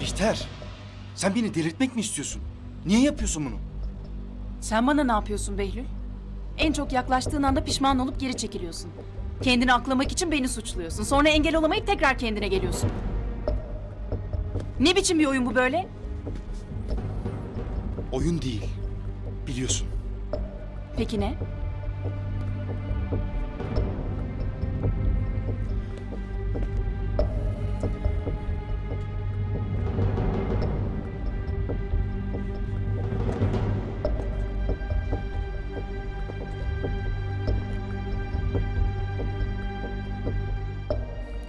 Bihter, sen beni delirtmek mi istiyorsun? Niye yapıyorsun bunu? Sen bana ne yapıyorsun Behlül? En çok yaklaştığın anda pişman olup geri çekiliyorsun. Kendini aklamak için beni suçluyorsun. Sonra engel olamayıp tekrar kendine geliyorsun. Ne biçim bir oyun bu böyle? Oyun değil. Biliyorsun. Peki ne?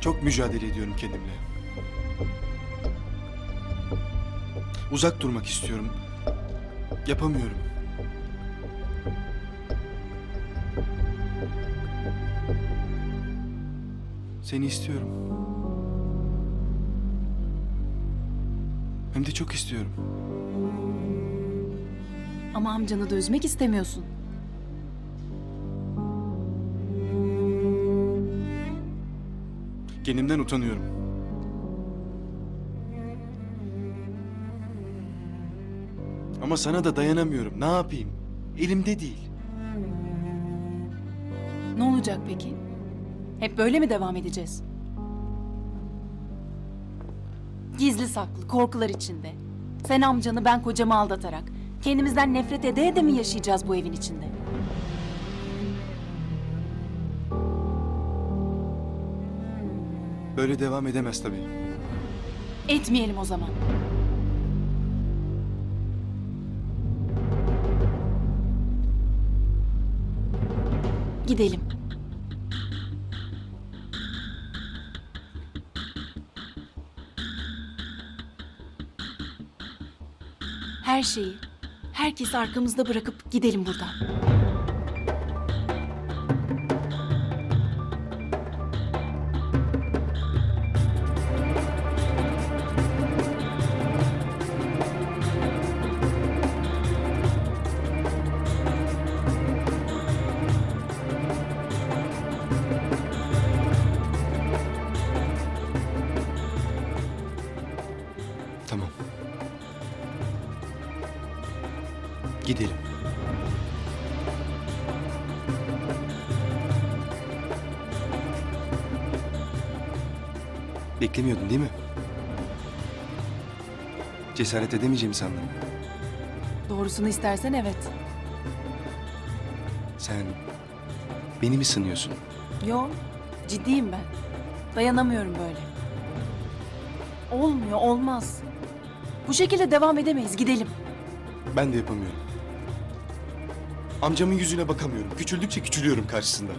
Çok mücadele ediyorum kendimle. Uzak durmak istiyorum. Yapamıyorum. Seni istiyorum. Hem de çok istiyorum. Ama amcanı da üzmek istemiyorsun. Kendimden utanıyorum. Ama sana da dayanamıyorum. Ne yapayım? Elimde değil. Ne olacak peki? Hep böyle mi devam edeceğiz? Gizli saklı, korkular içinde. Sen amcanı, ben kocamı aldatarak. Kendimizden nefret ede ede mi yaşayacağız bu evin içinde? Böyle devam edemez tabii. Etmeyelim o zaman. Gidelim. Her şeyi, herkesi arkamızda bırakıp gidelim buradan. Gidelim. Beklemiyordun değil mi? Cesaret edemeyeceğimi sandım. Doğrusunu istersen evet. Sen beni mi sınıyorsun? Yo, ciddiyim ben. Dayanamıyorum böyle. Olmuyor, olmaz. Bu şekilde devam edemeyiz, gidelim. Ben de yapamıyorum. Amcamın yüzüne bakamıyorum. Küçüldükçe küçülüyorum karşısında.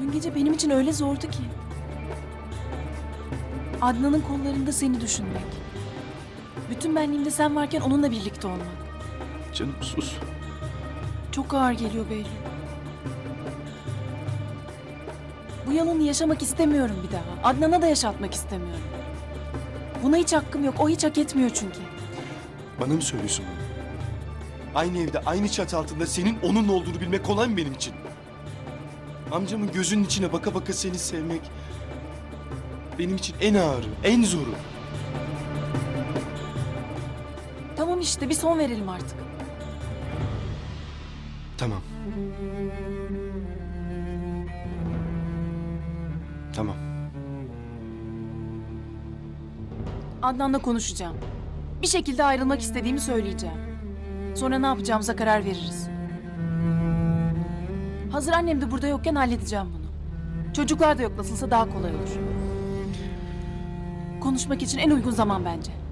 Dün gece benim için öyle zordu ki. Adnan'ın kollarında seni düşünmek. Bütün benliğimde sen varken onunla birlikte olmak. Canım sus. Çok ağır geliyor Behlül. Bu yalanı yaşamak istemiyorum bir daha. Adnan'a da yaşatmak istemiyorum. Buna hiç hakkım yok. O hiç hak etmiyor çünkü. Bana mı söylüyorsun bunu? Aynı evde, aynı çatı altında senin onun olduğunu bilmek kolay mı benim için? Amcamın gözünün içine baka baka seni sevmek... ...benim için en ağırı, en zoru. Tamam işte bir son verelim artık. Tamam. Tamam. Adnan'la konuşacağım. Bir şekilde ayrılmak istediğimi söyleyeceğim. Sonra ne yapacağımıza karar veririz. Hazır annem de burada yokken halledeceğim bunu. Çocuklar da yok nasılsa daha kolay olur. Konuşmak için en uygun zaman bence.